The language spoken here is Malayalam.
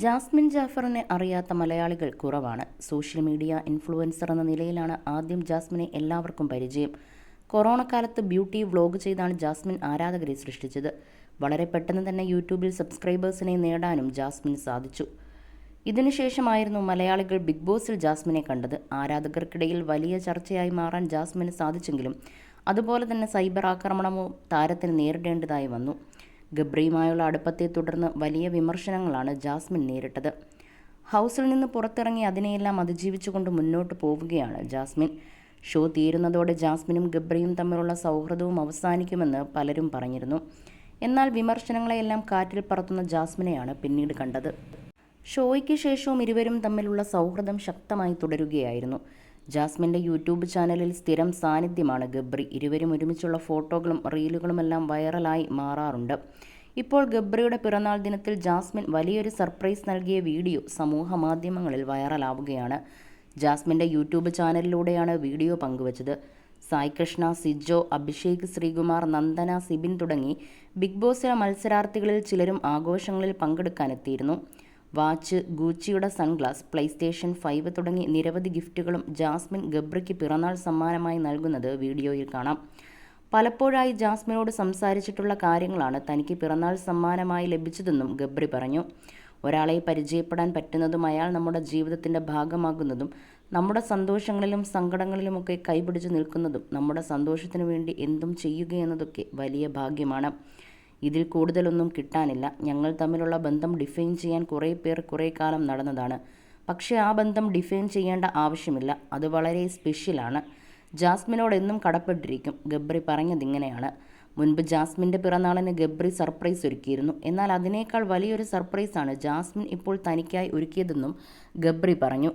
ജാസ്മിൻ ജാഫറിനെ അറിയാത്ത മലയാളികൾ കുറവാണ്. സോഷ്യൽ മീഡിയ ഇൻഫ്ലുവൻസർ എന്ന നിലയിലാണ് ആദ്യം ജാസ്മിനെ എല്ലാവർക്കും പരിചയം. കൊറോണ കാലത്ത് ബ്യൂട്ടി വ്ലോഗ് ചെയ്താണ് ജാസ്മിൻ ആരാധകരെ സൃഷ്ടിച്ചത്. വളരെ പെട്ടെന്ന് തന്നെ യൂട്യൂബിൽ സബ്സ്ക്രൈബേഴ്സിനെ നേടാനും ജാസ്മിൻ സാധിച്ചു. ഇതിനുശേഷമായിരുന്നു മലയാളികൾ ബിഗ് ബോസിൽ ജാസ്മിനെ കണ്ടത്. ആരാധകർക്കിടയിൽ വലിയ ചർച്ചയായി മാറാൻ ജാസ്മിന് സാധിച്ചെങ്കിലും അതുപോലെ തന്നെ സൈബർ ആക്രമണമോ താരത്തിന് നേരിടേണ്ടതായി വന്നു. ഗബ്രിയുമായുള്ള അടുപ്പത്തെ തുടർന്ന് വലിയ വിമർശനങ്ങളാണ് ജാസ്മിൻ നേരിട്ടത്. ഹൗസിൽ നിന്ന് പുറത്തിറങ്ങി അതിനെയെല്ലാം അതിജീവിച്ചുകൊണ്ട് മുന്നോട്ട് പോവുകയാണ് ജാസ്മിൻ. ഷോ തീരുന്നതോടെ ജാസ്മിനും ഗബ്രിയും തമ്മിലുള്ള സൗഹൃദവും അവസാനിക്കുമെന്ന് പലരും പറഞ്ഞിരുന്നു. എന്നാൽ വിമർശനങ്ങളെയെല്ലാം കാറ്റിൽ പറത്തുന്ന ജാസ്മിനെയാണ് പിന്നീട് കണ്ടത്. ഷോയ്ക്ക് ശേഷവും ഇരുവരും തമ്മിലുള്ള സൗഹൃദം ശക്തമായി തുടരുകയായിരുന്നു. ജാസ്മിന്റെ യൂട്യൂബ് ചാനലിൽ സ്ഥിരം സാന്നിധ്യമാണ് ഗബ്രി. ഇരുവരും ഒരുമിച്ചുള്ള ഫോട്ടോകളും റീലുകളുമെല്ലാം വൈറലായി മാറാറുണ്ട്. ഇപ്പോൾ ഗബ്രിയുടെ പിറന്നാൾ ദിനത്തിൽ ജാസ്മിൻ വലിയൊരു സർപ്രൈസ് നൽകിയ വീഡിയോ സമൂഹ മാധ്യമങ്ങളിൽ വൈറലാവുകയാണ്. ജാസ്മിന്റെ യൂട്യൂബ് ചാനലിലൂടെയാണ് വീഡിയോ പങ്കുവച്ചത്. സായ് കൃഷ്ണ സിജോ അഭിഷേക് ശ്രീകുമാർ നന്ദന സിബിൻ തുടങ്ങി ബിഗ് ബോസിലെ മത്സരാർത്ഥികളിൽ ചിലരും ആഘോഷങ്ങളിൽ പങ്കെടുക്കാനെത്തിയിരുന്നു. വാച്ച് ഗൂച്ചിയുടെ സൺഗ്ലാസ് പ്ലേസ്റ്റേഷൻ ഫൈവ് തുടങ്ങി നിരവധി ഗിഫ്റ്റുകളും ജാസ്മിൻ ഗബ്രയ്ക്ക് പിറന്നാൾ സമ്മാനമായി നൽകുന്നത് വീഡിയോയിൽ കാണാം. പലപ്പോഴായി ജാസ്മിനോട് സംസാരിച്ചിട്ടുള്ള കാര്യങ്ങളാണ് തനിക്ക് പിറന്നാൾ സമ്മാനമായി ലഭിച്ചതെന്നും ഗബ്രി പറഞ്ഞു. ഒരാളെ പരിചയപ്പെടാൻ പറ്റുന്നതും അയാൾ നമ്മുടെ ജീവിതത്തിന്റെ ഭാഗമാകുന്നതും നമ്മുടെ സന്തോഷങ്ങളിലും സങ്കടങ്ങളിലുമൊക്കെ കൈപിടിച്ചു നിൽക്കുന്നതും നമ്മുടെ സന്തോഷത്തിനു വേണ്ടി എന്തും ചെയ്യുകയെന്നതൊക്കെ വലിയ ഭാഗ്യമാണ്. ഇതിൽ കൂടുതലൊന്നും കിട്ടാനില്ല. ഞങ്ങൾ തമ്മിലുള്ള ബന്ധം ഡിഫൈൻ ചെയ്യാൻ കുറേ പേർ കുറേ കാലം നടന്നതാണ്. പക്ഷേ ആ ബന്ധം ഡിഫൈൻ ചെയ്യേണ്ട ആവശ്യമില്ല. അത് വളരെ സ്പെഷ്യലാണ് ജാസ്മിനോട് എന്നും കടപ്പെട്ടിരിക്കും. ഗബ്രി പറഞ്ഞതിങ്ങനെയാണ് മുൻപ് ജാസ്മിന്റെ പിറന്നാളിന് ഗബ്രി സർപ്രൈസ് ഒരുക്കിയിരുന്നു. എന്നാൽ അതിനേക്കാൾ വലിയൊരു സർപ്രൈസാണ് ജാസ്മിൻ ഇപ്പോൾ തനിക്കായി ഒരുക്കിയതെന്നും ഗബ്രി പറഞ്ഞു.